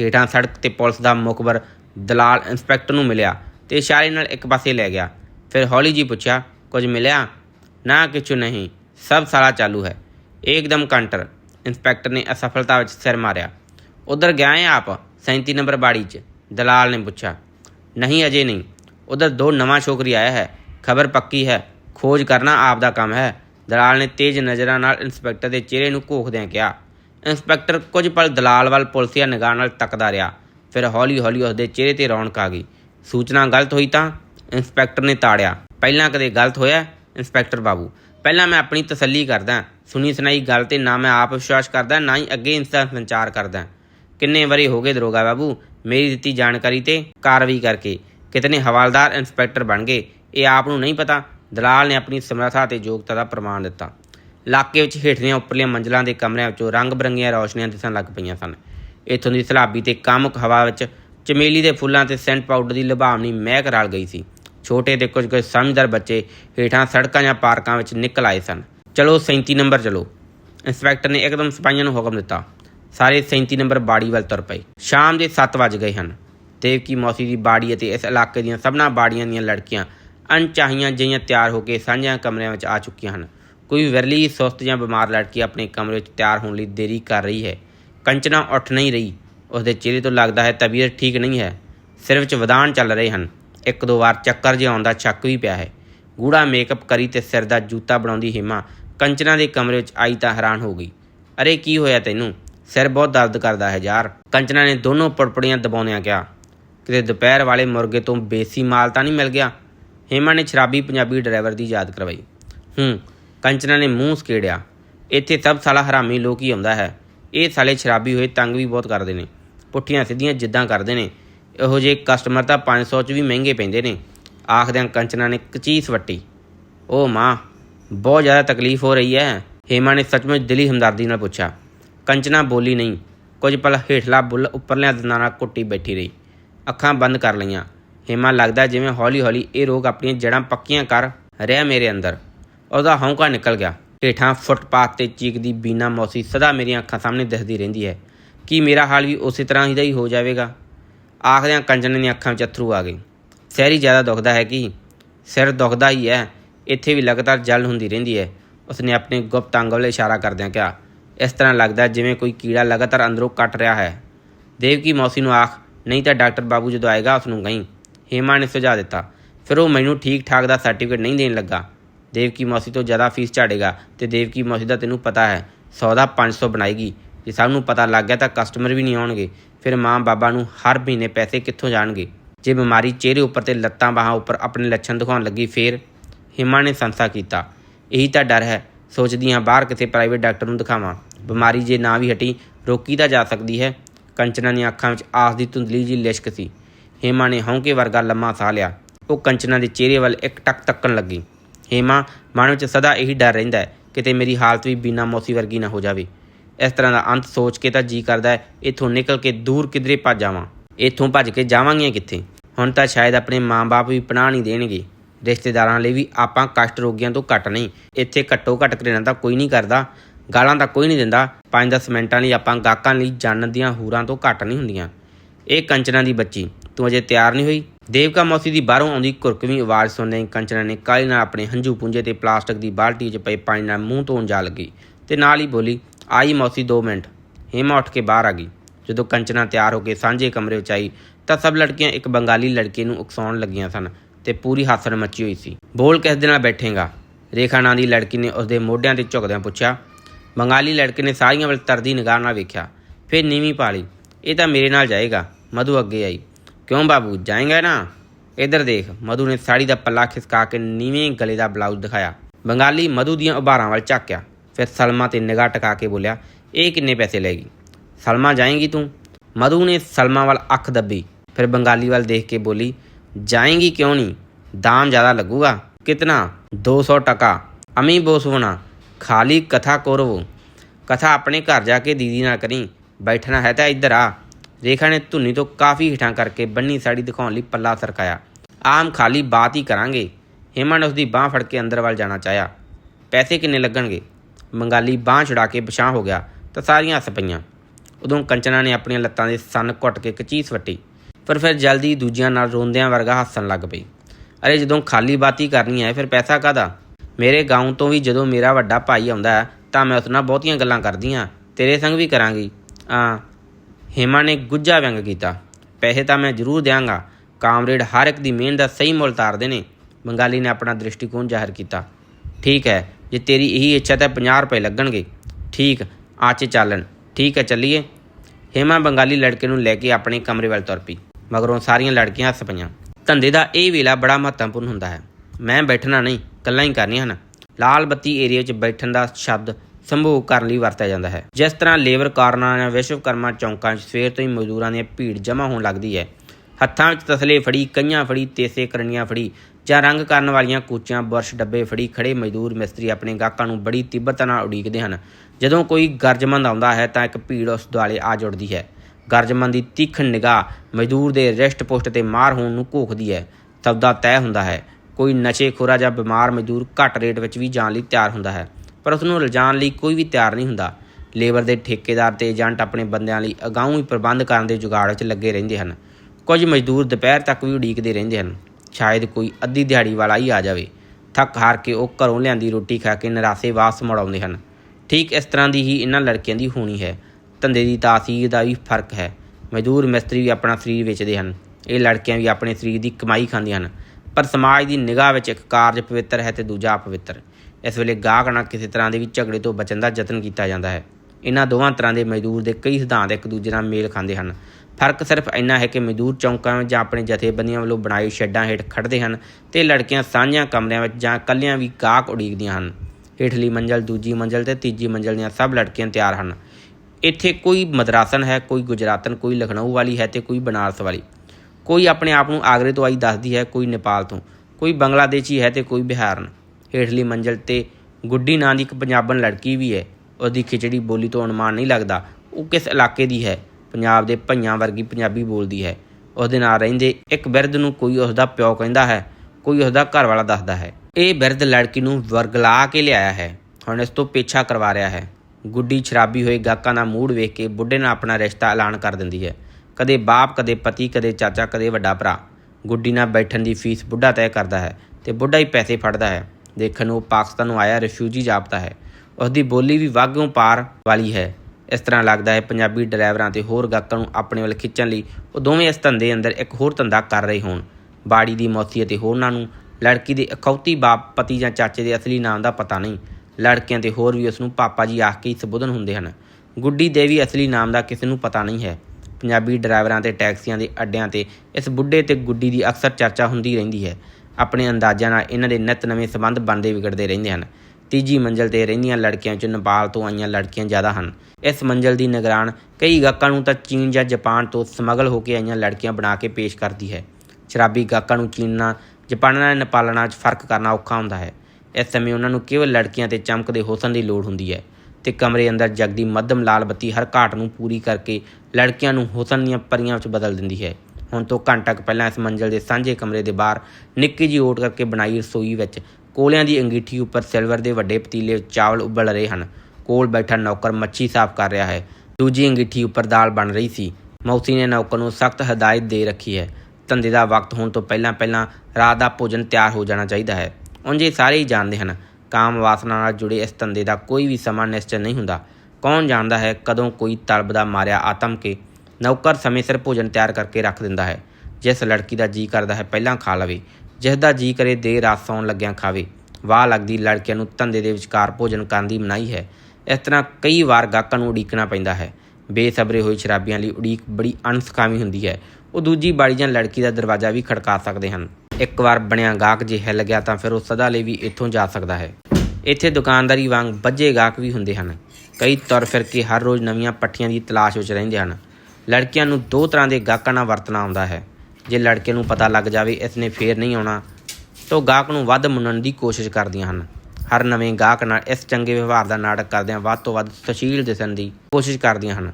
ਹੇਠਾਂ ਸੜਕ ਤੇ ਪੁਲਿਸ ਦਾ ਮੁਖਬਰ ਦਲਾਲ ਇੰਸਪੈਕਟਰ ਨੂੰ ਮਿਲਿਆ ਤੇ ਇਸ਼ਾਰੇ ਨਾਲ ਇੱਕ ਪਾਸੇ ਲੈ ਗਿਆ। ਫਿਰ ਹੌਲੀ ਜੀ ਪੁੱਛਿਆ, ਕੁਝ ਮਿਲਿਆ? ਨਾ ਕਿਛੂ ਨਹੀਂ। ਸਭ ਸਾਲਾ ਚਾਲੂ ਹੈ। ਇੱਕਦਮ ਕਾਂਟਰ। ਇੰਸਪੈਕਟਰ ਨੇ ਅਸਫਲਤਾ ਵਿੱਚ ਸਿਰ ਮਾਰਿਆ। ਉਧਰ ਗਿਆ ਹੈ ਆਪ 37 ਨੰਬਰ ਬਾੜੀ 'ਚ। ਦਲਾਲ ਨੇ ਪੁੱਛਿਆ, ਨਹੀਂ, ਅਜੇ ਨਹੀਂ। ਉਧਰ ਦੋ ਨਵਾਂ ਛੋਕਰੀ ਆਇਆ ਹੈ। ਖਬਰ ਪੱਕੀ ਹੈ। ਖੋਜ ਕਰਨਾ ਆਪ ਦਾ ਕੰਮ ਹੈ। ਦਲਾਲ ਨੇ ਤੇਜ਼ ਨਜ਼ਰਾਂ ਨਾਲ ਇੰਸਪੈਕਟਰ ਦੇ ਚਿਹਰੇ ਨੂੰ ਘੋਖਦਿਆਂ ਕਿਹਾ। ਇੰਸਪੈਕਟਰ ਕੁਝ ਪਲ ਦਲਾਲ ਵੱਲ ਪੁਲਸੀਆ ਨਿਗਾਹ ਨਾਲ ਤੱਕਦਾ ਰਿਹਾ। ਫਿਰ ਹੌਲੀ-ਹੌਲੀ ਉਸ ਦੇ ਚਿਹਰੇ ਤੇ ਰੌਣਕ ਆ ਗਈ। ਸੂਚਨਾ ਗਲਤ ਹੋਈ ਤਾਂ? ਇੰਸਪੈਕਟਰ ਨੇ ਤਾੜਿਆ। ਪਹਿਲਾਂ ਕਦੇ ਗਲਤ ਹੋਇਆ? ਇੰਸਪੈਕਟਰ ਬਾਬੂ। ਪਹਿਲਾਂ ਮੈਂ ਆਪਣੀ ਤਸੱਲੀ ਕਰਦਾ, ਸੁਣੀ ਸੁਣਾਈ ਗੱਲ ਤੇ ਨਾ ਮੈਂ ਆਪ ਵਿਸ਼ਵਾਸ ਕਰਦਾ, ਨਾ ਹੀ ਅੱਗੇ ਇਸ ਦਾ ਸੰਚਾਰ ਕਰਦਾ। ਕਿੰਨੇ ਵਾਰੀ ਹੋ ਗਏ ਦਰੋਗਾ ਬਾਬੂ, ਮੇਰੀ ਦਿੱਤੀ ਜਾਣਕਾਰੀ ਤੇ ਕਾਰਵਾਈ ਕਰਕੇ। ਕਿਤਨੇ ਹਵਾਲਦਾਰ ਇੰਸਪੈਕਟਰ ਬਣ ਗਏ, ਇਹ ਆਪ ਨੂੰ ਨਹੀਂ ਪਤਾ। ਦਲਾਲ ਨੇ ਆਪਣੀ ਸਮਰੱਥਾ ਤੇ ਯੋਗਤਾ ਦਾ ਪ੍ਰਮਾਣ ਦਿੱਤਾ। ਇਲਾਕੇ ਵਿੱਚ ਹੇਠਲੀਆਂ ਉੱਪਰਲੀਆਂ ਮੰਜ਼ਲਾਂ ਦੇ ਕਮਰਿਆਂ ਵਿੱਚੋਂ ਰੰਗ ਬਰੰਗੀਆਂ ਰੌਸ਼ਨੀਆਂ ਦਿਸਣ ਲੱਗ ਪਈਆਂ ਸਨ। ਇੱਥੋਂ ਦੀ ਸਲਾਬੀ ਤੇ ਕਾਮੁਕ ਹਵਾ ਵਿੱਚ ਚਮੇਲੀ ਦੇ ਫੁੱਲਾਂ ਤੇ ਸੈਂਟ ਪਾਊਡਰ ਦੀ ਲੁਭਾਵਣੀ ਮਹਿਕ ਰਲ ਗਈ ਸੀ। ਛੋਟੇ ਤੇ ਕੁਝ ਕੁਝ ਸਮਝਦਾਰ ਬੱਚੇ ਹੇਠਾਂ ਸੜਕਾਂ ਜਾਂ ਪਾਰਕਾਂ ਵਿੱਚ ਨਿਕਲ ਆਏ ਸਨ। ਚਲੋ 37 ਨੰਬਰ ਚਲੋ। ਇੰਸਪੈਕਟਰ ਨੇ ਇੱਕਦਮ ਸਿਪਾਹੀਆਂ ਨੂੰ ਹੁਕਮ ਦਿੱਤਾ। ਸਾਰੇ 37 ਨੰਬਰ ਬਾੜੀ ਵੱਲ ਤੁਰ ਪਏ। ਸ਼ਾਮ ਦੇ 7 ਵਜ ਗਏ ਹਨ। ਦੇਵਕੀ ਮੌਸੀ ਦੀ ਬਾੜੀ ਅਤੇ ਇਸ ਇਲਾਕੇ ਦੀਆਂ ਸਭਨਾਂ ਬਾੜੀਆਂ ਦੀਆਂ ਲੜਕੀਆਂ ਅਣਚਾਹੀਆਂ ਜਿਹੀਆਂ ਤਿਆਰ ਹੋ ਕੇ ਸਾਂਝਿਆਂ ਕਮਰਿਆਂ ਵਿੱਚ ਆ ਚੁੱਕੀਆਂ ਹਨ। ਕੋਈ ਵਿਰਲੀ, ਸੁਸਤ ਜਾਂ ਬਿਮਾਰ ਲੜਕੀ ਆਪਣੇ ਕਮਰੇ ਵਿੱਚ ਤਿਆਰ ਹੋਣ ਲਈ ਦੇਰੀ ਕਰ ਰਹੀ ਹੈ। ਕੰਚਨਾ ਉੱਠ ਨਹੀਂ ਰਹੀ। ਉਸਦੇ ਚਿਹਰੇ ਤੋਂ ਲੱਗਦਾ ਹੈ ਤਬੀਅਤ ਠੀਕ ਨਹੀਂ ਹੈ। ਸਿਰ ਵਿੱਚ ਵਧਾਣ ਚੱਲ ਰਹੇ ਹਨ। ਇੱਕ ਦੋ ਵਾਰ ਚੱਕਰ ਜਿਹਾ ਆਉਣ ਦਾ ਸ਼ੱਕ ਵੀ ਪਿਆ ਹੈ। ਗੂੜਾ ਮੇਕਅਪ ਕਰੀ ਤੇ ਸਿਰ ਦਾ ਜੂਤਾ ਬਣਾਉਂਦੀ ਹਿਮਾ, ਕੰਚਨਾ ਦੇ ਕਮਰੇ ਵਿੱਚ ਆਈ ਤਾਂ ਹੈਰਾਨ ਹੋ ਗਈ। ਅਰੇ ਕੀ ਹੋਇਆ ਤੈਨੂੰ? ਸਿਰ ਬਹੁਤ ਦਰਦ ਕਰਦਾ ਹੈ ਯਾਰ। ਕੰਚਨਾ ਨੇ ਦੋਨੋਂ ਪੜਪੜੀਆਂ ਦਬਾਉਂਦਿਆਂ ਕਿਹਾ, ਕਿਤੇ ਦੁਪਹਿਰ ਵਾਲੇ ਮੁਰਗੇ ਤੋਂ ਬੇਸੀ ਮਾਲ ਤਾਂ ਨਹੀਂ ਮਿਲ ਗਿਆ? ਹੇਮਾ ਨੇ ਸ਼ਰਾਬੀ ਪੰਜਾਬੀ ਡਰਾਈਵਰ ਦੀ ਯਾਦ ਕਰਵਾਈ। ਹੂੰ, ਕੰਚਨਾ ਨੇ ਮੂੰਹ ਸਕੇੜਿਆ। ਇੱਥੇ ਸਭ ਸਾਲਾ ਹਰਾਮੀ ਲੋਕ ਹੀ ਆਉਂਦਾ ਹੈ। ਇਹ ਸਾਲੇ ਸ਼ਰਾਬੀ ਹੋਏ ਤੰਗ ਵੀ ਬਹੁਤ ਕਰਦੇ ਨੇ। ਪੁੱਠੀਆਂ ਸਿੱਧੀਆਂ ਜਿੱਦਾਂ ਕਰਦੇ ਨੇ। ਇਹੋ ਜਿਹੇ ਕਸਟਮਰ ਤਾਂ 500 ਚ ਵੀ ਮਹਿੰਗੇ ਪੈਂਦੇ ਨੇ। ਆਖਦਿਆਂ ਕੰਚਨਾ ਨੇ ਕਚੀਸ ਵੱਟੀ। ਓ ਮਾਂ, ਬਹੁਤ ਜ਼ਿਆਦਾ ਤਕਲੀਫ ਹੋ ਰਹੀ ਹੈ। ਹੇਮਾ ਨੇ ਸੱਚਮੁੱਚ ਦਿਲੀ ਹਮਦਰਦੀ ਨਾਲ ਪੁੱਛਿਆ। ਕੰਚਨਾ ਬੋਲੀ ਨਹੀਂ, ਕੁਝ ਪਲ ਹੇਠਲਾ ਬੁੱਲ ਉੱਪਰਲਿਆਂ ਦੰਦਾਂ ਨਾਲ ਕੁੱਟੀ ਬੈਠੀ ਰਹੀ। ਅੱਖਾਂ ਬੰਦ ਕਰ ਲਈਆਂ। ਹੇਮਾ ਲੱਗਦਾ ਜਿਵੇਂ ਹੌਲੀ-ਹੌਲੀ ਇਹ ਰੋਗ ਆਪਣੀਆਂ ਜੜ੍ਹਾਂ ਪੱਕੀਆਂ ਕਰ ਰਿਹਾ ਮੇਰੇ ਅੰਦਰ। ਉਹਦਾ ਹੌਂਕਾ ਨਿਕਲ ਗਿਆ। ਹੇਠਾਂ ਫੁੱਟਪਾਥ ਤੇ ਚੀਕਦੀ ਬੀਨਾ ਮੌਸੀ ਸਦਾ ਮੇਰੀਆਂ ਅੱਖਾਂ ਸਾਹਮਣੇ ਦਿਖਦੀ ਰਹਿੰਦੀ ਹੈ। ਕੀ ਮੇਰਾ ਹਾਲ ਵੀ ਉਸੇ ਤਰ੍ਹਾਂ ਹੀ ਦਾ ਹੀ ਹੋ ਜਾਵੇਗਾ? ਆਖਦਿਆਂ ਕੰਜਨ ਦੀਆਂ ਅੱਖਾਂ ਵਿੱਚ ਅਥਰੂ ਆ ਗਏ ਸਿਰ ਹੀ ਜ਼ਿਆਦਾ ਦੁਖਦਾ ਹੈ ਕਿ ਸਿਰ ਦੁਖਦਾ ਹੀ ਹੈ। ਇੱਥੇ ਵੀ ਲਗਾਤਾਰ ਜਲ ਹੁੰਦੀ ਰਹਿੰਦੀ ਹੈ। ਉਸਨੇ ਆਪਣੇ ਗੁਪਤ ਅੰਗ ਵੱਲ ਇਸ਼ਾਰਾ ਕਰਦਿਆਂ ਕਿਹਾ, ਇਸ ਤਰ੍ਹਾਂ ਲੱਗਦਾ ਜਿਵੇਂ ਕੋਈ ਕੀੜਾ ਲਗਾਤਾਰ ਅੰਦਰੋਂ ਕੱਟ ਰਿਹਾ ਹੈ। ਦੇਵਕੀ ਮੌਸੀ ਨੂੰ ਆਖ, ਨਹੀਂ ਤਾਂ ਡਾਕਟਰ ਬਾਬੂ ਜਦੋਂ ਆਏਗਾ ਉਸ ਨੂੰ ਕਹੀਂ ਹੇਮਾ ਨੇ ਸੁਝਾਅ ਦਿੱਤਾ, ਫਿਰ ਉਹ ਮੈਨੂੰ ਠੀਕ ਠਾਕ ਦਾ ਸਰਟੀਫਿਕੇਟ ਨਹੀਂ ਦੇਣ ਲੱਗਾ। ਦੇਵਕੀ ਮੌਸੀ ਤੋਂ ਜ਼ਿਆਦਾ ਫੀਸ ਝਾੜੇਗਾ ਤੇ ਦੇਵਕੀ ਮੌਸੀ ਦਾ ਤੈਨੂੰ ਪਤਾ ਹੈ 100 ਦਾ 500 ਬਣਾਏਗੀ। ਜੇ ਸਭ ਨੂੰ ਪਤਾ ਲੱਗ ਗਿਆ ਤਾਂ ਕਸਟਮਰ ਵੀ ਨਹੀਂ ਆਉਣਗੇ। ਫਿਰ ਮਾਂ ਬਾਬਾ ਨੂੰ ਹਰ ਮਹੀਨੇ ਪੈਸੇ ਕਿੱਥੋਂ ਜਾਣਗੇ? ਜੇ ਬਿਮਾਰੀ ਚਿਹਰੇ ਉੱਪਰ ਤੇ ਲੱਤਾਂ ਬਾਹਾਂ ਉੱਪਰ ਆਪਣੇ ਲੱਛਣ ਦਿਖਾਉਣ ਲੱਗੀ, ਫੇਰ ਹਿਮਾ ਨੇ ਸੰਸਾ ਕੀਤਾ। ਇਹੀ ਤਾਂ ਡਰ ਹੈ। ਸੋਚਦੀ ਹਾਂ ਬਾਹਰ ਕਿਸੇ ਪ੍ਰਾਈਵੇਟ ਡਾਕਟਰ ਨੂੰ ਦਿਖਾਵਾਂ। ਬਿਮਾਰੀ ਜੇ ਨਾ ਵੀ ਹਟੀ, ਰੋਕੀ ਤਾਂ ਜਾ ਸਕਦੀ ਹੈ। ਕੰਚਨਾ ਦੀਆਂ ਅੱਖਾਂ ਵਿੱਚ ਆਸ ਦੀ ਧੁੰਦਲੀ ਜੀ ਲਿਸ਼ਕ ਸੀ। ਹੇਮਾ ਨੇ ਹੌਂਕੇ ਵਰਗਾ ਲੰਮਾ ਸਾਹ ਲਿਆ। ਉਹ ਕੰਚਨਾ ਦੇ ਚਿਹਰੇ ਵੱਲ ਇੱਕ ਟਕ ਤੱਕਣ ਲੱਗੀ। ਹੇਮਾ, ਮਨ ਵਿੱਚ ਸਦਾ ਇਹੀ ਡਰ ਰਹਿੰਦਾ ਹੈ, ਕਿਤੇ ਮੇਰੀ ਹਾਲਤ ਵੀ ਬਿਨਾ ਮੌਸੀ ਵਰਗੀ ਨਾ ਹੋ ਜਾਵੇ। ਇਸ ਤਰ੍ਹਾਂ ਦਾ ਅੰਤ ਸੋਚ ਕੇ ਤਾਂ ਜੀ ਕਰਦਾ ਹੈ, ਇੱਥੋਂ ਨਿਕਲ ਕੇ ਦੂਰ ਕਿਧਰੇ ਭੱਜ ਜਾਵਾਂ। ਇੱਥੋਂ ਭੱਜ ਕੇ ਜਾਵਾਂਗੀਆਂ ਕਿੱਥੇ? ਹੁਣ ਤਾਂ ਸ਼ਾਇਦ ਆਪਣੇ ਮਾਂ-ਬਾਪ ਵੀ ਪਨਾਹ ਨਹੀਂ ਦੇਣਗੇ। ਰਿਸ਼ਤੇਦਾਰਾਂ ਲਈ ਵੀ ਆਪਾਂ ਕਸ਼ਟ ਰੋਗੀਆਂ ਤੋਂ ਘੱਟ ਨਹੀਂ। ਇੱਥੇ ਘੱਟੋ ਘੱਟ ਘਰੇਣਾ ਤਾਂ ਕੋਈ ਨਹੀਂ ਕਰਦਾ। ਗਾਲਾਂ ਤਾਂ ਕੋਈ ਨਹੀਂ ਦਿੰਦਾ। 5-10 ਮਿੰਟਾਂ ਲਈ ਆਪਾਂ ਗਾਹਕਾਂ ਲਈ ਜਾਣਨ ਦੀਆਂ ਹੂਰਾਂ ਤੋਂ ਘੱਟ ਨਹੀਂ ਹੁੰਦੀਆਂ। ਇਹ ਕੰਚਨਾ ਦੀ ਬੱਚੀ। ਤੂੰ ਅਜੇ ਤਿਆਰ ਨਹੀਂ ਹੋਈ? ਦੇਵਕਾ ਮੌਸੀ ਦੀ ਬਾਹਰੋਂ ਆਉਂਦੀ ਘੁਰਕਵੀਂ ਆਵਾਜ਼ ਸੁਣਦੇ ਹੀ ਕੰਚਨਾ ਨੇ ਕਾਲੀ ਨਾਲ ਆਪਣੇ ਹੰਝੂ ਪੁੰਜੇ ਤੇ ਪਲਾਸਟਿਕ ਦੀ ਬਾਲਟੀ 'ਚ ਪਏ ਪਾਣੀ ਨਾਲ ਮੂੰਹ ਧੋਣ ਜਾ ਲੱਗੀ ਤੇ ਨਾਲ ਹੀ ਬੋਲੀ ਆਈ ਮੌਸੀ 2 ਮਿੰਟ। ਹੇਮਾ ਉੱਠ ਕੇ ਬਾਹਰ ਆ ਗਈ। ਜਦੋਂ ਕੰਚਨਾ ਤਿਆਰ ਹੋ ਕੇ ਸਾਂਝੇ ਕਮਰੇ ਵਿੱਚ ਆਈ, ਤਾਂ ਸਭ ਲੜਕੀਆਂ ਇੱਕ ਬੰਗਾਲੀ ਲੜਕੇ ਨੂੰ ਉਕਸਾਉਣ ਲੱਗੀਆਂ ਸਨ ਤੇ ਪੂਰੀ ਹਾਸਣ ਮੱਚੀ ਹੋਈ ਸੀ। ਬੋਲ ਕਿਸ ਦੇ ਨਾਲ ਬੈਠੇਗਾ? ਰੇਖਾ ਨਾਂ ਦੀ ਲੜਕੀ ਨੇ ਉਸਦੇ ਮੋਢਿਆਂ ਤੇ ਝੁਕਦਿਆਂ ਪੁੱਛਿਆ। ਬੰਗਾਲੀ ਲੜਕੇ ਨੇ ਸਾਰੀਆਂ ਵੱਲ ਤਰਦੀ ਨਿਗਾਹ ਨਾਲ ਵੇਖਿਆ। ਫਿਰ ਨੀਵੀਂ ਪਾ ਲਈ ਇਹ ਤਾਂ ਮੇਰੇ ਨਾਲ ਜਾਏਗਾ। ਮਧੂ ਅੱਗੇ ਆਈ। ਕਿਉਂ ਬਾਬੂ, ਜਾਏਗਾ ਨਾ? ਇੱਧਰ ਦੇਖ, ਮਧੂ ਨੇ ਸਾੜੀ ਦਾ ਪੱਲਾ ਖਿਸਕਾ ਕੇ ਨੀਵੇਂ ਗਲੇ ਦਾ ਬਲਾਊਜ਼ ਦਿਖਾਇਆ। ਬੰਗਾਲੀ ਮਧੂ ਦੀਆਂ ਉਭਾਰਾਂ ਵੱਲ ਝਾਕਿਆ। ਫਿਰ ਸਲਮਾ ਤੇ ਨਿਗਾਹ ਟਿਕਾ ਕੇ ਬੋਲਿਆ, ਇਹ ਕਿੰਨੇ ਪੈਸੇ ਲੈਗੀ ਸਲਮਾ ਜਾਏਗੀ ਤੂੰ? ਮਧੂ ਨੇ ਸਲਮਾ ਵੱਲ ਅੱਖ ਦੱਬੀ, ਫਿਰ ਬੰਗਾਲੀ ਵੱਲ ਦੇਖ ਕੇ ਬੋਲੀ, ਜਾਏਗੀ ਕਿਉਂ ਨਹੀਂ? ਦਾਮ ਜ਼ਿਆਦਾ ਲੱਗੂਗਾ? ਕਿਤਨਾ? 200 ਟਕਾ। ਅਮੀ ਬੋਸਵਣਾ ਖਾਲੀ ਕਥਾ ਕੋਰਵੋ ਕਥਾ ਆਪਣੇ ਘਰ ਜਾ ਕੇ ਦੀਦੀ ਨਾਲ ਕਰੀ। ਬੈਠਣਾ ਹੈ ਤਾਂ ਇੱਧਰ ਆ। ਰੇਖਾ ਨੇ ਧੁੰਨੀ ਤੋਂ ਕਾਫੀ ਹਿਠਾਂ ਕਰਕੇ ਬੰਨੀ ਸਾੜੀ ਦਿਖਾਉਣ ਲਈ ਪੱਲਾ ਸਰਕਾਇਆ। ਆਮ ਖਾਲੀ ਬਾਤ ਹੀ ਕਰਾਂਗੇ। ਹੇਮਾ ਨੇ ਉਸਦੀ ਬਾਹ ਫੜ ਕੇ ਅੰਦਰ ਵੱਲ ਜਾਣਾ ਚਾਹਿਆ। ਪੈਸੇ ਕਿੰਨੇ ਲੱਗਣਗੇ? ਮੰਗਾਲੀ ਬਾਹ ਛੁਡਾ ਕੇ ਪਛਾਂ ਹੋ ਗਿਆ ਤਾਂ ਸਾਰੀਆਂ ਹੱਸ ਪਈਆਂ। ਉਦੋਂ ਕੰਚਨਾ ਨੇ ਆਪਣੀਆਂ ਲੱਤਾਂ ਦੇ ਸੰਨ ਘੁੱਟ ਕੇ ਕਚੀਸ ਵੱਟੀ, ਪਰ ਫਿਰ ਜਲਦੀ ਦੂਜਿਆਂ ਨਾਲ ਰੋਂਦਿਆਂ ਵਰਗਾ ਹੱਸਣ ਲੱਗ ਪਈ। ਅਰੇ ਜਦੋਂ ਖਾਲੀ ਬਾਤੀ ਕਰਨੀ ਹੈ, ਫਿਰ ਪੈਸਾ ਕਾਦਾ ਮੇਰੇ ਗਾਉਂ ਤੋਂ ਵੀ ਜਦੋਂ ਮੇਰਾ ਵੱਡਾ ਭਾਈ ਆਉਂਦਾ ਹੈ, ਤਾਂ ਮੈਂ ਉਸ ਨਾਲ ਬਹੁਤੀਆਂ ਗੱਲਾਂ ਕਰਦੀ ਹਾਂ। ਤੇਰੇ ਸੰਗ ਵੀ ਕਰਾਂਗੀ। ਆ ਹੇਮਾ ਨੇ ਗੁੱਜਾ ਵਿਅੰਗ ਕੀਤਾ। ਪੈਸੇ ਤਾਂ ਮੈਂ ਜ਼ਰੂਰ ਦਿਆਂਗਾ। ਕਾਮਰੇਡ ਹਰ ਇੱਕ ਦੀ ਮਿਹਨਤ ਦਾ ਸਹੀ ਮੁੱਲ ਤਾਰਦੇ ਨੇ। ਬੰਗਾਲੀ ਨੇ ਆਪਣਾ ਦ੍ਰਿਸ਼ਟੀਕੋਣ ਜ਼ਾਹਿਰ ਕੀਤਾ। ਠੀਕ ਹੈ ਜੇ ਤੇਰੀ ਇਹੀ ਇੱਛਾ ਤਾਂ 50 ਰੁਪਏ ਲੱਗਣਗੇ। ਠੀਕ ਆਚੇ ਚੱਲਣ। ਠੀਕ ਹੈ, ਚੱਲੀਏ। ਹੇਮਾ ਬੰਗਾਲੀ ਲੜਕੇ ਨੂੰ ਲੈ ਕੇ ਆਪਣੇ ਕਮਰੇ ਵੱਲ ਤੁਰ ਪਈ, ਮਗਰੋਂ ਸਾਰੀਆਂ ਲੜਕੀਆਂ ਹੱਸ ਪਈਆਂ। ਧੰਦੇ ਦਾ ਇਹ ਵੇਲਾ ਬੜਾ ਮਹੱਤਵਪੂਰਨ ਹੁੰਦਾ ਹੈ। ਮੈਂ ਬੈਠਣਾ ਨਹੀਂ ਕੱਲਾ ਹੀ ਕਰਨੀਆਂ ਹਨ। ਲਾਲ ਬੱਤੀ ਏਰੀਆ 'ਚ ਬੈਠਣ ਦਾ ਸ਼ਬਦ ਸੰਭੋਗ ਕਰਨ ਲਈ ਵਰਤਿਆ ਜਾਂਦਾ ਹੈ। ਜਿਸ ਤਰ੍ਹਾਂ ਲੇਬਰ ਕਾਰਨਾਂ ਜਾਂ ਵਿਸ਼ਵਕਰਮਾ ਚੌਂਕਾਂ 'ਚ ਸਵੇਰ ਤੋਂ ਹੀ ਮਜ਼ਦੂਰਾਂ ਦੀ ਭੀੜ ਜਮ੍ਹਾਂ ਹੋਣ ਲੱਗਦੀ ਹੈ। ਹੱਥਾਂ ਵਿੱਚ ਤਸਲੇ ਫੜੀ, ਕਈਆਂ ਫੜੀ, ਤੇਸੇ ਕਰਨੀਆਂ ਫੜੀ ਜਾਂ ਰੰਗ ਕਰਨ ਵਾਲੀਆਂ ਕੂਚੀਆਂ, ਬਰਸ਼, ਡੱਬੇ, ਫੜੀ ਖੜੇ ਮਜ਼ਦੂਰ, ਮਿਸਤਰੀ ਆਪਣੇ ਗਾਹਕਾਂ ਨੂੰ ਬੜੀ ਤਿੱਬਰਤਾ ਨਾਲ ਉਡੀਕਦੇ ਹਨ। ਜਦੋਂ ਕੋਈ ਗਰਜਮੰਦ ਆਉਂਦਾ ਹੈ ਤਾਂ ਇੱਕ ਭੀੜ ਉਸ ਦੁਆਲੇ ਆ ਜੁੜਦੀ ਹੈ। ਗਰਜਮੰਦ ਦੀ ਤੀਖਣ ਨਿਗਾਹ ਮਜ਼ਦੂਰ ਦੇ ਰਿਸ਼ਟ ਪੁਸ਼ਟ ਤੇ ਮਾਰ ਹੋਣ ਨੂੰ ਘੋਖਦੀ ਹੈ। ਤਬਦਾ ਤੈਅ ਹੁੰਦਾ ਹੈ। ਕੋਈ ਨਸ਼ੇ ਖੋਰਾ ਜਾਂ ਬਿਮਾਰ ਮਜ਼ਦੂਰ ਘੱਟ ਰੇਟ ਵਿੱਚ ਵੀ ਜਾਣ ਲਈ ਤਿਆਰ ਹੁੰਦਾ ਹੈ, ਪਰ ਉਸ ਨੂੰ ਲਿਜਾਣ ਲਈ ਕੋਈ ਵੀ ਤਿਆਰ ਨਹੀਂ ਹੁੰਦਾ। ਲੇਬਰ ਦੇ ਠੇਕੇਦਾਰ ਤੇ ਏਜੰਟ ਆਪਣੇ ਬੰਦਿਆਂ ਲਈ ਅਗਾਊਂ ਹੀ ਪ੍ਰਬੰਧ ਕਰਨ ਦੇ ਜੁਗਾੜ ਵਿੱਚ ਲੱਗੇ ਰਹਿੰਦੇ ਹਨ। ਕੁਝ ਮਜ਼ਦੂਰ ਦੁਪਹਿਰ ਤੱਕ ਵੀ ਉਡੀਕਦੇ ਰਹਿੰਦੇ ਹਨ। ਸ਼ਾਇਦ ਕੋਈ ਅੱਧੀ ਦਿਹਾੜੀ ਵਾਲਾ ਹੀ ਆ ਜਾਵੇ। ਥੱਕ ਹਾਰ ਕੇ ਉਹ ਘਰੋਂ ਲਿਆਂਦੀ ਰੋਟੀ ਖਾ ਕੇ ਨਿਰਾਸੇ ਵਾਸ ਮੁੜ ਹਨ। ਠੀਕ ਇਸ ਤਰ੍ਹਾਂ ਦੀ ਹੀ ਇਹਨਾਂ ਲੜਕਿਆਂ ਦੀ ਹੋਣੀ ਹੈ। ਧੰਦੇ ਦੀ ਤਾਸੀਰ ਦਾ ਵੀ ਫ਼ਰਕ ਹੈ। ਮਜ਼ਦੂਰ ਮਿਸਤਰੀ ਵੀ ਆਪਣਾ ਸਰੀਰ ਵੇਚਦੇ ਹਨ। ਇਹ ਲੜਕੀਆਂ ਵੀ ਆਪਣੇ ਸਰੀਰ ਦੀ ਕਮਾਈ ਖਾਂਦੀਆਂ ਹਨ। ਪਰ ਸਮਾਜ ਦੀ ਨਿਗਾਹ ਵਿੱਚ ਇੱਕ ਕਾਰਜ ਪਵਿੱਤਰ ਹੈ ਤੇ ਦੂਜਾ ਅਪਵਿੱਤਰ। ਇਸ ਵੇਲੇ ਗਾਹਕ ਨਾਲ ਕਿਸੇ ਤਰ੍ਹਾਂ ਦੇ ਵੀ ਝਗੜੇ ਤੋਂ ਬਚਣ ਦਾ ਯਤਨ ਕੀਤਾ ਜਾਂਦਾ ਹੈ। ਇਹਨਾਂ ਦੋਵਾਂ ਤਰ੍ਹਾਂ ਦੇ ਮਜ਼ਦੂਰ ਦੇ ਕਈ ਸਿਧਾਂਤ ਇੱਕ ਦੂਜੇ ਨਾਲ ਮੇਲ ਖਾਂਦੇ ਹਨ। ਫ਼ਰਕ ਸਿਰਫ ਇੰਨਾ ਹੈ ਕਿ ਮਜ਼ਦੂਰ ਚੌਂਕਾਂ ਵਿੱਚ ਜਾਂ ਆਪਣੇ ਜਥੇਬੰਦੀਆਂ ਵੱਲੋਂ ਬਣਾਈ ਸ਼ੈੱਡਾਂ ਹੇਠ ਖੜਦੇ ਹਨ ਤੇ ਲੜਕੀਆਂ ਸਾਂਝਿਆਂ ਕਮਰਿਆਂ ਵਿੱਚ ਜਾਂ ਇਕੱਲੀਆਂ ਵੀ ਗਾਹਕ ਉਡੀਕਦੀਆਂ ਹਨ। ਹੇਠਲੀ ਮੰਜ਼ਲ, ਦੂਜੀ ਮੰਜ਼ਲ ਤੇ ਤੀਜੀ ਮੰਜ਼ਲ ਦੀਆਂ ਸਭ ਲੜਕੀਆਂ ਤਿਆਰ ਹਨ। ਇੱਥੇ ਕੋਈ ਮਦਰਾਸਨ ਹੈ, ਕੋਈ ਗੁਜਰਾਤਨ, ਕੋਈ ਲਖਨਊ ਵਾਲੀ ਹੈ ਤੇ ਕੋਈ ਬਨਾਰਸ ਵਾਲੀ। ਕੋਈ ਆਪਣੇ ਆਪ ਨੂੰ ਆਗਰੇ ਤੋਂ ਆਈ ਦੱਸਦੀ ਹੈ, ਕੋਈ ਨੇਪਾਲ ਤੋਂ। ਕੋਈ ਬੰਗਲਾਦੇਸ਼ੀ ਹੈ ਤੇ ਕੋਈ ਬਿਹਾਰਨ। ਹੇਠਲੀ ਮੰਜ਼ਲ ਤੇ ਗੁੱਡੀ ਨਾਂ ਦੀ ਇੱਕ ਪੰਜਾਬਣ ਲੜਕੀ ਵੀ ਹੈ। ਉਹਦੀ ਖਿਚੜੀ ਬੋਲੀ ਤੋਂ ਅਨੁਮਾਨ ਨਹੀਂ ਲੱਗਦਾ। ਉਹ ਕਿਸ ਇਲਾਕੇ ਦੀ ਹੈ? ਪੰਜਾਬ ਦੇ ਭਈਆਂ ਵਰਗੀ ਪੰਜਾਬੀ ਬੋਲਦੀ ਹੈ। ਉਸ ਦੇ ਨਾਲ ਰਹਿੰਦੇ ਇੱਕ ਬਿਰਧ ਨੂੰ ਕੋਈ ਉਸਦਾ ਪਿਓ ਕਹਿੰਦਾ ਹੈ, ਕੋਈ ਉਸਦਾ ਘਰ ਵਾਲਾ ਦੱਸਦਾ ਹੈ। ਇਹ ਬਿਰਧ ਲੜਕੀ ਨੂੰ ਵਰਗਲਾ ਕੇ ਲਿਆਇਆ ਹੈ। ਹੁਣ ਇਸ ਤੋਂ ਪੇਛਾ ਕਰਵਾ ਰਿਹਾ ਹੈ। ਗੁੱਡੀ ਸ਼ਰਾਬੀ ਹੋਏ ਗਾਹਕਾਂ ਦਾ ਮੂਡ ਵੇਖ ਕੇ ਬੁੱਢੇ ਨਾਲ ਆਪਣਾ ਰਿਸ਼ਤਾ ਐਲਾਨ ਕਰ ਦਿੰਦੀ ਹੈ। ਕਦੇ ਬਾਪ, ਕਦੇ ਪਤੀ, ਕਦੇ ਚਾਚਾ, ਕਦੇ ਵੱਡਾ ਭਰਾ। ਗੁੱਡੀ ਨਾਲ ਬੈਠਣ ਦੀ ਫੀਸ ਬੁੱਢਾ ਤੈਅ ਕਰਦਾ ਹੈ ਤੇ ਬੁੱਢਾ ਹੀ ਪੈਸੇ ਫੜਦਾ ਹੈ। ਦੇਖਣ ਨੂੰ ਉਹ ਪਾਕਿਸਤਾਨ ਨੂੰ ਆਇਆ ਰਿਫਿਊਜੀ ਜਾਪਦਾ ਹੈ। ਉਸ ਦੀ ਬੋਲੀ ਵੀ ਵਾਗੋਂ ਪਾਰ ਵਾਲੀ ਹੈ। ਇਸ ਤਰ੍ਹਾਂ ਲੱਗਦਾ ਹੈ, ਪੰਜਾਬੀ ਡਰਾਈਵਰਾਂ ਤੇ ਹੋਰ ਗਾਹਕਾਂ ਨੂੰ ਆਪਣੇ ਵੱਲ ਖਿੱਚਣ ਲਈ ਉਹ ਦੋਵੇਂ ਇਸ ਧੰਦੇ ਅੰਦਰ ਇੱਕ ਹੋਰ ਧੰਦਾ ਕਰ ਰਹੇ ਹੋਣ। ਬਾੜੀ ਦੀ ਮੌਸੀ ਅਤੇ ਹੋਰਨਾਂ ਨੂੰ, ਲੜਕੀ ਦੇ ਅਖੌਤੀ ਬਾਪ, ਪਤੀ ਜਾਂ ਚਾਚੇ ਦੇ ਅਸਲੀ ਨਾਮ ਦਾ ਪਤਾ ਨਹੀਂ। ਲੜਕਿਆਂ ਤੇ ਹੋਰ ਵੀ ਉਸ ਨੂੰ ਪਾਪਾ ਜੀ ਆਖ ਕੇ ਹੀ ਸੰਬੋਧਨ ਹੁੰਦੇ ਹਨ। ਗੁੱਡੀ ਦੇ ਵੀ ਅਸਲੀ ਨਾਮ ਦਾ ਕਿਸੇ ਨੂੰ ਪਤਾ ਨਹੀਂ ਹੈ। ਪੰਜਾਬੀ ਡਰਾਈਵਰਾਂ ਤੇ ਟੈਕਸੀਆਂ ਦੇ ਅੱਡਿਆਂ ਤੇ ਇਸ ਬੁੱਢੇ ਤੇ ਗੁੱਡੀ ਦੀ ਅਕਸਰ ਚਰਚਾ ਹੁੰਦੀ ਰਹਿੰਦੀ ਹੈ। ਆਪਣੇ ਅੰਦਾਜ਼ਾਂ ਨਾਲ ਇਹਨਾਂ ਦੇ ਨਿਤ ਨਵੇਂ ਸੰਬੰਧ ਬਣਦੇ ਵਿਗੜਦੇ ਰਹਿੰਦੇ ਹਨ। ਤੀਜੀ ਮੰਜ਼ਲ ਤੇ ਰਹਿੰਦੀਆਂ ਲੜਕੀਆਂ 'ਚ ਨੇਪਾਲ ਤੋਂ ਆਈਆਂ ਲੜਕੀਆਂ ਜ਼ਿਆਦਾ ਹਨ। ਇਸ ਮੰਜ਼ਲ ਦੀ ਨਿਗਰਾਨ ਕਈ ਗਾਹਕਾਂ ਨੂੰ ਤਾਂ ਚੀਨ ਜਾਂ ਜਾਪਾਨ ਤੋਂ ਸਮਗਲ ਹੋ ਕੇ ਆਈਆਂ ਲੜਕੀਆਂ ਬਣਾ ਕੇ ਪੇਸ਼ ਕਰਦੀ ਹੈ। ਸ਼ਰਾਬੀ ਗਾਹਕਾਂ ਨੂੰ ਚੀਨ ਚੀਨਣਾ ਜਾਪਾਨਣਾ ਨੇਪਾਲਣਾ 'ਚ ਫ਼ਰਕ ਕਰਨਾ ਔਖਾ ਹੁੰਦਾ ਹੈ। ਇਸ ਸਮੇਂ ਉਹਨਾਂ ਨੂੰ ਕੇਵਲ ਲੜਕੀਆਂ ਤੇ ਚਮਕਦੇ ਹੁਸਨ ਦੀ ਲੋੜ ਹੁੰਦੀ ਹੈ ਤੇ ਕਮਰੇ ਅੰਦਰ ਜਗਦੀ ਮੱਧਮ ਲਾਲ ਬੱਤੀ ਹਰ ਘਾਟ ਨੂੰ ਪੂਰੀ ਕਰਕੇ ਲੜਕੀਆਂ ਨੂੰ ਹੁਸਨ ਦੀਆਂ ਪਰੀਆਂ ਵਿੱਚ ਬਦਲ ਦਿੰਦੀ ਹੈ। ਹੁਣ ਤੋਂ ਘੰਟਾ ਕੁ ਪਹਿਲਾਂ ਇਸ ਮੰਜ਼ਲ ਦੇ ਸਾਂਝੇ ਕਮਰੇ ਦੇ ਬਾਹਰ ਨਿੱਕੀ ਜਿਹੀ ਓਟ ਕਰਕੇ ਬਣਾਈ ਰਸੋਈ ਵਿੱਚ ਕੋਲਿਆਂ ਦੀ ਅੰਗੀਠੀ ਉੱਪਰ ਸਿਲਵਰ ਦੇ ਵੱਡੇ ਪਤੀਲੇ ਵਿੱਚ ਚਾਵਲ ਉਬਲ ਰਹੇ ਹਨ। ਕੋਲ ਬੈਠਾ ਨੌਕਰ ਮੱਛੀ ਸਾਫ਼ ਕਰ ਰਿਹਾ ਹੈ। ਦੂਜੀ ਅੰਗੀਠੀ ਉੱਪਰ ਦਾਲ ਬਣ ਰਹੀ ਸੀ। ਮੌਸੀ ਨੇ ਨੌਕਰ ਨੂੰ ਸਖਤ ਹਦਾਇਤ ਦੇ ਰੱਖੀ ਹੈ। ਧੰਦੇ ਦਾ ਵਕਤ ਹੋਣ ਤੋਂ ਪਹਿਲਾਂ ਪਹਿਲਾਂ ਰਾਤ ਦਾ ਭੋਜਨ ਤਿਆਰ ਹੋ ਜਾਣਾ ਚਾਹੀਦਾ ਹੈ। ਉਂਝ ਇਹ ਸਾਰੇ ਹੀ ਜਾਣਦੇ ਹਨ। ਕਾਮ ਵਾਸਨਾ ਨਾਲ ਜੁੜੇ ਇਸ ਧੰਦੇ ਦਾ ਕੋਈ ਵੀ ਸਮਾਂ ਨਿਸ਼ਚਿਤ ਨਹੀਂ ਹੁੰਦਾ। ਕੌਣ ਜਾਣਦਾ ਹੈ ਕਦੋਂ ਕੋਈ ਤਲਬ ਦਾ ਮਾਰਿਆ ਆਤਮ ਕੇ ਨੌਕਰ ਸਮੇਂ ਸਿਰ ਭੋਜਨ ਤਿਆਰ ਕਰਕੇ ਰੱਖ ਦਿੰਦਾ ਹੈ। ਜਿਸ ਲੜਕੀ ਦਾ ਜੀ ਕਰਦਾ ਹੈ ਪਹਿਲਾਂ ਖਾ ਲਵੇ। ਜਿਸ ਦਾ ਜੀ ਕਰੇ ਦੇਰ ਰਾਤ ਸੌਣ ਲੱਗਿਆਂ ਖਾਵੇ। ਵਾਹ ਲੱਗਦੀ ਲੜਕਿਆਂ ਨੂੰ ਧੰਦੇ ਦੇ ਵਿਚਕਾਰ ਭੋਜਨ ਕਰਨ ਦੀ ਮਨਾਹੀ ਹੈ। ਇਸ ਤਰ੍ਹਾਂ ਕਈ ਵਾਰ ਗਾਹਕਾਂ ਨੂੰ ਉਡੀਕਣਾ ਪੈਂਦਾ ਹੈ। ਬੇਸਬਰੇ ਹੋਏ ਸ਼ਰਾਬੀਆਂ ਲਈ ਉਡੀਕ ਬੜੀ ਅਣਸੁਖਾਵੀ ਹੁੰਦੀ ਹੈ। ਉਹ ਦੂਜੀ ਬਾੜੀ ਜਾਂ ਲੜਕੀ ਦਾ ਦਰਵਾਜ਼ਾ ਵੀ ਖੜਕਾ ਸਕਦੇ ਹਨ। ਇੱਕ ਵਾਰ ਬਣਿਆ ਗਾਹਕ ਜੇ ਹਿੱਲ ਗਿਆ ਤਾਂ ਫਿਰ ਉਹ ਸਦਾ ਲਈ ਵੀ ਇੱਥੋਂ ਜਾ ਸਕਦਾ ਹੈ। ਇੱਥੇ ਦੁਕਾਨਦਾਰੀ ਵਾਂਗ ਬੱਝੇ ਗਾਹਕ ਵੀ ਹੁੰਦੇ ਹਨ। ਕਈ ਤੁਰ ਫਿਰ ਕੇ ਹਰ ਰੋਜ਼ ਨਵੀਆਂ ਪੱਠੀਆਂ ਦੀ ਤਲਾਸ਼ ਵਿੱਚ ਰਹਿੰਦੇ ਹਨ। ਲੜਕੀਆਂ ਨੂੰ ਦੋ ਤਰ੍ਹਾਂ ਦੇ ਗਾਹਕਾਂ ਨਾਲ ਵਰਤਣਾ ਆਉਂਦਾ ਹੈ। ਜੇ ਲੜਕੇ ਨੂੰ ਪਤਾ ਲੱਗ ਜਾਵੇ ਇਸ ਨੇ ਫੇਰ ਨਹੀਂ ਆਉਣਾ, ਤਾਂ ਗਾਹਕ ਨੂੰ ਵੱਧ ਮੁੰਨਣ ਦੀ ਕੋਸ਼ਿਸ਼ ਕਰਦੀਆਂ ਹਨ। ਹਰ ਨਵੇਂ ਗਾਹਕ ਨਾਲ ਇਸ ਚੰਗੇ ਵਿਵਹਾਰ ਦਾ ਨਾਟਕ ਕਰਦਿਆਂ ਵੱਧ ਤੋਂ ਵੱਧ ਸੁਸ਼ੀਲ ਦਿਸਣ ਦੀ ਕੋਸ਼ਿਸ਼ ਕਰਦੀਆਂ ਹਨ।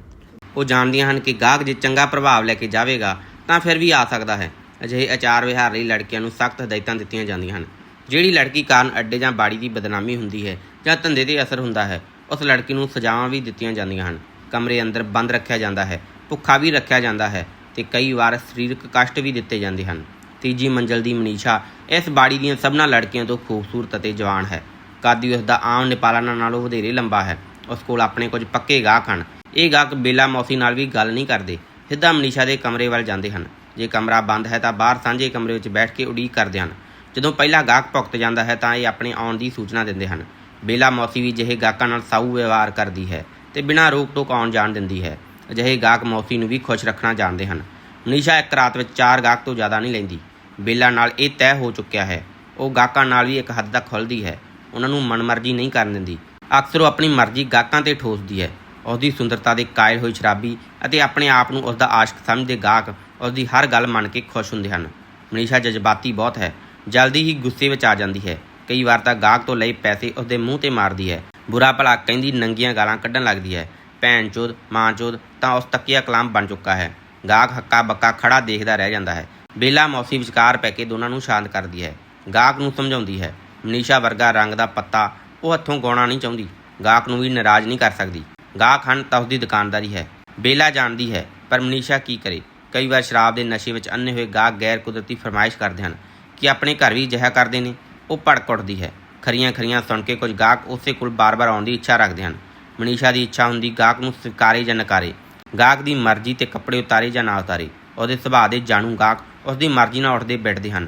ਉਹ ਜਾਣਦੀਆਂ ਹਨ ਕਿ ਗਾਹਕ ਜੇ ਚੰਗਾ ਪ੍ਰਭਾਵ ਲੈ ਕੇ ਜਾਵੇਗਾ, ਤਾਂ ਫਿਰ ਵੀ ਆ ਸਕਦਾ ਹੈ। ਅਜਿਹੇ ਆਚਾਰ ਵਿਹਾਰ ਲਈ ਲੜਕੀਆਂ ਨੂੰ ਸਖਤ ਹਦਾਇਤਾਂ ਦਿੱਤੀਆਂ ਜਾਂਦੀਆਂ ਹਨ। ਜਿਹੜੀ ਲੜਕੀ ਕਾਰਨ ਅੱਡੇ ਜਾਂ ਬਾੜੀ ਦੀ ਬਦਨਾਮੀ ਹੁੰਦੀ ਹੈ ਜਾਂ ਧੰਦੇ ਤੇ ਅਸਰ ਹੁੰਦਾ ਹੈ, ਉਸ ਲੜਕੀ ਨੂੰ ਸਜ਼ਾਵਾਂ ਵੀ ਦਿੱਤੀਆਂ ਜਾਂਦੀਆਂ ਹਨ। ਕਮਰੇ ਅੰਦਰ ਬੰਦ ਰੱਖਿਆ ਜਾਂਦਾ ਹੈ, ਭੁੱਖਾ ਵੀ ਰੱਖਿਆ ਜਾਂਦਾ ਹੈ। ਤੇ ਕਈ ਵਾਰ ਸਰੀਰਕ ਕਸ਼ਟ ਵੀ ਦਿੱਤੇ ਜਾਂਦੇ ਹਨ। ਤੀਜੀ ਮੰਜ਼ਲ ਦੀ ਮਨੀਸ਼ਾ ਇਸ ਬਾੜੀ ਦੀਆਂ ਸਭਨਾਂ ਲੜਕੀਆਂ ਤੋਂ ਖੂਬਸੂਰਤ ਅਤੇ ਜਵਾਨ ਹੈ। ਕਾਦੀ ਉਸ ਦਾ ਆਮ ਨੇਪਾਲਨਾਂ ਨਾਲੋਂ ਵਧੇਰੇ ਲੰਬਾ ਹੈ। ਉਸ ਕੋਲ ਆਪਣੇ ਕੁਝ ਪੱਕੇ ਗਾਹਕ ਹਨ। ਇਹ ਗਾਹਕ ਬੇਲਾ ਮੌਸੀ ਨਾਲ ਵੀ ਗੱਲ ਨਹੀਂ ਕਰਦੇ। ਸਿੱਧਾ ਮਨੀਸ਼ਾ ਦੇ ਕਮਰੇ ਵੱਲ ਜਾਂਦੇ ਹਨ। ਜੇ ਕਮਰਾ ਬੰਦ ਹੈ ਤਾਂ ਬਾਹਰ ਸਾਂਝੇ ਕਮਰੇ ਵਿੱਚ ਬੈਠ ਕੇ ਉਡੀਕ ਕਰਦੇ ਹਨ। ਜਦੋਂ ਪਹਿਲਾ ਗਾਹਕ ਭੁਗਤ ਜਾਂਦਾ ਹੈ ਤਾਂ ਇਹ ਆਪਣੇ ਆਉਣ ਦੀ ਸੂਚਨਾ ਦਿੰਦੇ ਹਨ। ਬੇਲਾ ਮੌਸੀ ਵੀ ਜਿਹੇ ਗਾਹਕਾਂ ਨਾਲ ਸਾਊ ਵਿਵਹਾਰ ਕਰਦੀ ਹੈ ਤੇ ਬਿਨਾਂ ਰੋਕ ਟੋਕ ਆਉਣ ਜਾਣ ਦਿੰਦੀ ਹੈ। ਅਜਿਹੇ ਗਾਹਕ ਮੌਸੀ ਨੂੰ ਵੀ ਖੁਸ਼ ਰੱਖਣਾ ਜਾਣਦੇ ਹਨ। ਮਨੀਸ਼ਾ ਇੱਕ ਰਾਤ ਵਿੱਚ ਚਾਰ ਗਾਹਕ ਤੋਂ ਜ਼ਿਆਦਾ ਨਹੀਂ ਲੈਂਦੀ। ਬੇਲਾ ਨਾਲ ਇਹ ਤੈਅ ਹੋ ਚੁੱਕਿਆ ਹੈ। ਉਹ ਗਾਹਕਾਂ ਨਾਲ ਵੀ ਇੱਕ ਹੱਦ ਤੱਕ ਖੁੱਲਦੀ ਹੈ। ਉਹਨਾਂ ਨੂੰ ਮਨਮਰਜ਼ੀ ਨਹੀਂ ਕਰਨ ਦਿੰਦੀ। ਅਕਸਰ ਉਹ ਆਪਣੀ ਮਰਜ਼ੀ ਗਾਹਕਾਂ ਤੇ ਠੋਸਦੀ ਹੈ। ਉਸ ਦੀ ਸੁੰਦਰਤਾ ਦੇ ਕਾਇਲ ਹੋਈ ਸ਼ਰਾਬੀ ਅਤੇ ਆਪਣੇ ਆਪ ਨੂੰ ਉਸ ਦਾ ਆਸ਼ਕ ਸਮਝਦੇ ਗਾਹਕ ਉਸ ਦੀ ਹਰ ਗੱਲ ਮੰਨ ਕੇ ਖੁਸ਼ ਹੁੰਦੇ ਹਨ। ਮਨੀਸ਼ਾ ਜਜ਼ਬਾਤੀ ਬਹੁਤ ਹੈ। ਜਲਦੀ ਹੀ ਗੁੱਸੇ ਵਿੱਚ ਆ ਜਾਂਦੀ ਹੈ। ਕਈ ਵਾਰ ਤਾਂ ਗਾਹਕ ਤੋਂ ਲਏ ਪੈਸੇ ਉਸ ਦੇ ਮੂੰਹ ਤੇ ਮਾਰਦੀ ਹੈ। ਬੁਰਾ ਭਲਾ ਕਹਿੰਦੀ ਨੰਗੀਆਂ ਗਾਲਾਂ ਕੱਢਣ ਲੱਗਦੀ ਹੈ। ਭੈਣ ਚੋਦ ਮਾਂ ਚੋਦ ਤਾਂ ਉਸ ਤੱਕੀਆ ਕਲਾਮ ਬਣ ਚੁੱਕਾ ਹੈ। ਗਾਹਕ ਹੱਕਾ ਬੱਕਾ ਖੜਾ ਦੇਖਦਾ ਰਹਿ ਜਾਂਦਾ ਹੈ। ਬੇਲਾ ਮੌਸੀ ਵਿਚਕਾਰ ਪੈ ਕੇ ਦੋਨਾਂ ਨੂੰ ਸ਼ਾਂਤ ਕਰਦੀ ਹੈ। ਗਾਹਕ ਨੂੰ ਸਮਝਾਉਂਦੀ ਹੈ, ਮਨੀਸ਼ਾ ਵਰਗਾ ਰੰਗ ਦਾ ਪੱਤਾ ਉਹ ਹੱਥੋਂ ਗਾਉਣਾ ਨਹੀਂ ਚਾਹੁੰਦੀ। ਗਾਹਕ ਨੂੰ ਵੀ ਨਾਰਾਜ਼ ਨਹੀਂ ਕਰ ਸਕਦੀ। ਗਾਹਕ ਹਨ ਤਾਂ ਉਸਦੀ ਦੁਕਾਨਦਾਰੀ ਹੈ। ਬੇਲਾ ਜਾਣਦੀ ਹੈ, ਪਰ ਮਨੀਸ਼ਾ ਕੀ ਕਰੇ? ਕਈ ਵਾਰ ਸ਼ਰਾਬ ਦੇ ਨਸ਼ੇ ਵਿੱਚ ਅੰਨੇ ਹੋਏ ਗਾਹਕ ਗੈਰ ਕੁਦਰਤੀ ਫਰਮਾਇਸ਼ ਕਰਦੇ ਹਨ ਕਿ ਆਪਣੇ ਘਰ ਵੀ ਅਜਿਹਾ ਕਰਦੇ ਨੇ। ਉਹ ਭੜਕ ਉੱਠਦੀ ਹੈ। ਖਰੀਆਂ ਖਰੀਆਂ ਸੁਣ ਕੇ ਕੁਝ ਗਾਹਕ ਉਸੇ ਕੋਲ ਬਾਰ-ਬਾਰ ਆਉਣ ਦੀ ਇੱਛਾ ਰੱਖਦੇ ਹਨ। ਮਨੀਸ਼ਾ ਦੀ ਇੱਛਾ ਹੁੰਦੀ ਗਾਹਕ ਨੂੰ ਸਵੀਕਾਰੇ ਜਾਂ ਨਕਾਰੇ। ਗਾਹਕ ਦੀ ਮਰਜ਼ੀ ਤੇ ਕੱਪੜੇ ਉਤਾਰੇ ਜਾਂ ਨਾ ਉਤਾਰੇ। ਉਹਦੇ ਸੁਭਾਅ ਦੇ ਜਾਣੂ ਗਾਹਕ ਉਸ ਦੀ ਮਰਜ਼ੀ ਨਾਲ ਉੱਠਦੇ ਬੈਠਦੇ ਹਨ।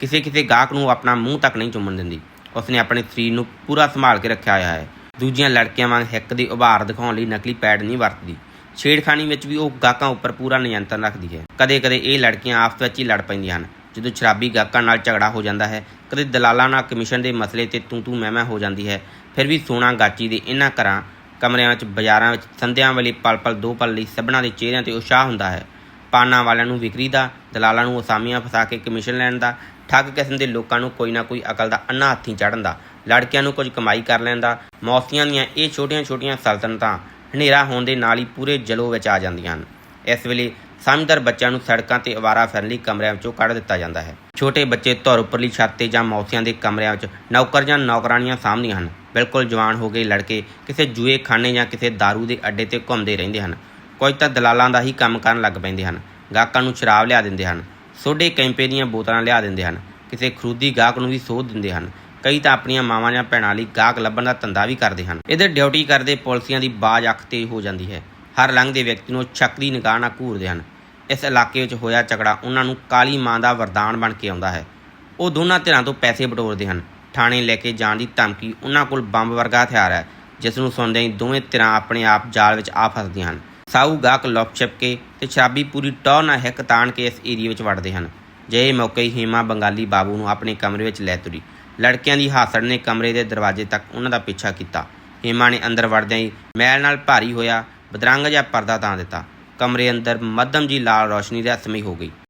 ਕਿਸੇ ਕਿਸੇ ਗਾਹਕ ਨੂੰ ਆਪਣਾ ਮੂੰਹ ਤੱਕ ਨਹੀਂ ਚੁੰਮਣ ਦਿੰਦੀ। ਉਸਨੇ ਆਪਣੇ ਸਰੀਰ ਨੂੰ ਪੂਰਾ ਸੰਭਾਲ ਕੇ ਰੱਖਿਆ ਹੋਇਆ ਹੈ। ਦੂਜੀਆਂ ਲੜਕੀਆਂ ਵਾਂਗ ਹਿੱਕ ਦੇ ਉਭਾਰ ਦਿਖਾਉਣ ਲਈ ਨਕਲੀ ਪੈਡ ਨਹੀਂ ਵਰਤਦੀ। ਛੇੜਖਾਨੀ ਵਿੱਚ ਵੀ ਉਹ ਗਾਹਕਾਂ ਉੱਪਰ ਪੂਰਾ ਨਿਯੰਤਰਣ ਰੱਖਦੀ ਹੈ। ਕਦੇ-ਕਦੇ ਇਹ ਲੜਕੀਆਂ ਆਪਸ ਵਿੱਚ ਹੀ ਲੜ ਪੈਂਦੀਆਂ ਹਨ। ਜਦੋਂ ਸ਼ਰਾਬੀ ਗਾਹਕਾਂ ਨਾਲ ਝਗੜਾ ਹੋ ਜਾਂਦਾ ਹੈ, ਕਦੇ ਦਲਾਲਾਂ ਨਾਲ ਕਮਿਸ਼ਨ ਦੇ ਮਸਲੇ ਤੇ ਤੂੰ ਤੂੰ ਮੈਂ ਮੈਂ ਹੋ ਜਾਂਦੀ ਹੈ, ਫਿਰ ਵੀ ਸੋਨਾ ਗਾਚੀ ਦੇ ਇਹਨਾਂ ਘਰਾਂ ਕਮਰਿਆਂ ਵਿੱਚ, ਬਾਜ਼ਾਰਾਂ ਵਿੱਚ ਸੰਧਿਆਂ ਵੇਲੇ ਪਲ-ਪਲ ਦੋ ਪਲ ਲਈ ਸਭਨਾਂ ਦੇ ਚਿਹਰਿਆਂ ਤੇ ਉਤਸ਼ਾਹ ਹੁੰਦਾ ਹੈ। ਪਾਨਾਂ ਵਾਲਿਆਂ ਨੂੰ ਵਿਕਰੀ ਦਾ, ਦਲਾਲਾਂ ਨੂੰ ਅਸਾਮੀਆਂ ਫਸਾ ਕੇ ਕਮਿਸ਼ਨ ਲੈਣ ਦਾ, ਠੱਗ ਕਿਸਮ ਦੇ ਲੋਕਾਂ ਨੂੰ ਕੋਈ ਨਾ ਕੋਈ ਅਕਲ ਦਾ ਅੰਨਾ ਹੱਥੀਂ ਚੜਨ ਦਾ, ਲੜਕਿਆਂ ਨੂੰ ਕੁਝ ਕਮਾਈ ਕਰ ਲੈਣ ਦਾ, ਮੌਸੀਆਂ ਦੀਆਂ ਇਹ ਛੋਟੀਆਂ-ਛੋਟੀਆਂ ਸਲਤਨਤਾਂ ਹਨੇਰਾ ਹੋਣ ਦੇ ਨਾਲ ਹੀ ਪੂਰੇ ਜਲੋ ਵਿੱਚ ਆ ਜਾਂਦੀਆਂ ਹਨ। ਇਸ ਵੇਲੇ ਸਮਝਦਾਰ ਬੱਚਿਆਂ ਨੂੰ ਸੜਕਾਂ ਤੇ ਅਵਾਰਾ ਫਿਰਨ ਲਈ ਕਮਰਿਆਂ ਵਿੱਚੋਂ ਕੱਢ ਦਿੱਤਾ ਜਾਂਦਾ ਹੈ। ਛੋਟੇ ਬੱਚੇ ਧੁਰ ਉੱਪਰਲੀ ਛੱਤ ਤੇ ਜਾਂ ਮੌਸਿਆਂ ਦੇ ਕਮਰਿਆਂ ਵਿੱਚ ਨੌਕਰ ਜਾਂ ਨੌਕਰਾਨੀਆਂ ਸਾਂਭਦੀਆਂ ਹਨ। ਬਿਲਕੁਲ ਜਵਾਨ ਹੋ ਗਏ ਲੜਕੇ ਕਿਸੇ ਜੂਏ ਖਾਨੇ ਜਾਂ ਕਿਸੇ दारू ਦੇ ਅੱਡੇ ਤੇ ਘੁੰਮਦੇ ਰਹਿੰਦੇ ਹਨ। ਕੁਝ ਤਾਂ ਦਲਾਲਾਂ ਦਾ ਹੀ ਕੰਮ ਕਰਨ ਲੱਗ ਪੈਂਦੇ ਹਨ। ਗਾਹਕਾਂ ਨੂੰ ਸ਼ਰਾਬ ਲਿਆ ਦਿੰਦੇ ਹਨ। ਸੋਡੇ ਕੈਂਪੇ ਦੀਆਂ ਬੋਤਲਾਂ ਲਿਆ ਦਿੰਦੇ ਹਨ। ਕਿਸੇ ਖਰੂਦੀ ਗਾਹਕ ਨੂੰ ਵੀ ਸੋਧ ਦਿੰਦੇ ਹਨ। ਕਈ ਤਾਂ ਆਪਣੀਆਂ ਮਾਵਾਂ ਜਾਂ ਭੈਣਾਂ ਲਈ ਗਾਹਕ ਲੱਭਣ ਦਾ ਧੰਦਾ ਵੀ ਕਰਦੇ ਹਨ। ਇਹਦੇ ਡਿਊਟੀ ਕਰਦੇ ਪੁਲਸੀਆਂ ਦੀ ਬਾਜ ਅੱਖ ਤੇ ਹੋ ਜਾਂਦੀ ਹੈ। ਹਰ ਲੰਘਦੇ ਵਿਅਕਤੀ ਨੂੰ ਸ਼ੱਕ ਨਿਗਾਹ ਨਾਲ ਘੂਰਦੇ ਹਨ। ਇਸ ਇਲਾਕੇ ਵਿੱਚ ਹੋਇਆ ਝਗੜਾ ਉਹਨਾਂ ਨੂੰ ਕਾਲੀ ਮਾਂ ਦਾ ਵਰਦਾਨ ਬਣ ਕੇ ਆਉਂਦਾ ਹੈ। ਉਹ ਦੋਨਾਂ ਧਿਰਾਂ ਤੋਂ ਪੈਸੇ ਬਟੋਰਦੇ ਹਨ। ਥਾਣੇ ਲੈ ਕੇ ਜਾਣ ਦੀ ਧਮਕੀ ਉਹਨਾਂ ਕੋਲ ਬੰਬ ਵਰਗਾ ਹਥਿਆਰ ਹੈ, ਜਿਸ ਨੂੰ ਸੁਣਦੇ ਹੀ ਦੋਵੇਂ ਧਿਰਾਂ ਆਪਣੇ ਆਪ ਜਾਲ ਵਿੱਚ ਆ ਫਸਦੀਆਂ ਹਨ। ਸਾਊ ਗਾਹਕ ਲੁੱਪ ਛਿਪ ਕੇ ਤੇ ਸ਼ਰਾਬੀ ਪੂਰੀ ਟੌਰ ਨਾਲ ਹਿੱਕ ਤਾਣ ਕੇ ਇਸ ਏਰੀਆ ਵਿੱਚ ਵੜਦੇ ਹਨ। ਜੇ ਮੌਕੇ ਹੀ ਹੀਮਾ ਬੰਗਾਲੀ ਬਾਬੂ ਨੂੰ ਆਪਣੇ ਕਮਰੇ ਵਿੱਚ ਲੈ ਤੁਰੀ। ਲੜਕਿਆਂ ਦੀ ਹਾਸੜ ਨੇ ਕਮਰੇ ਦੇ ਦਰਵਾਜ਼ੇ ਤੱਕ ਉਹਨਾਂ ਦਾ ਪਿੱਛਾ ਕੀਤਾ। ਹੀਮਾ ਨੇ ਅੰਦਰ ਵੜਦਿਆਂ ਹੀ ਮੈਲ ਨਾਲ ਭਾਰੀ ਹੋਇਆ ਬਦਰੰਗ ਜਿਹਾ ਪਰਦਾ ਤਾਂ ਦਿੱਤਾ। ਕਮਰੇ ਅੰਦਰ ਮੱਧਮ ਜੀ ਲਾਲ ਰੌਸ਼ਨੀ ਦਾ ਹੋ ਗਈ।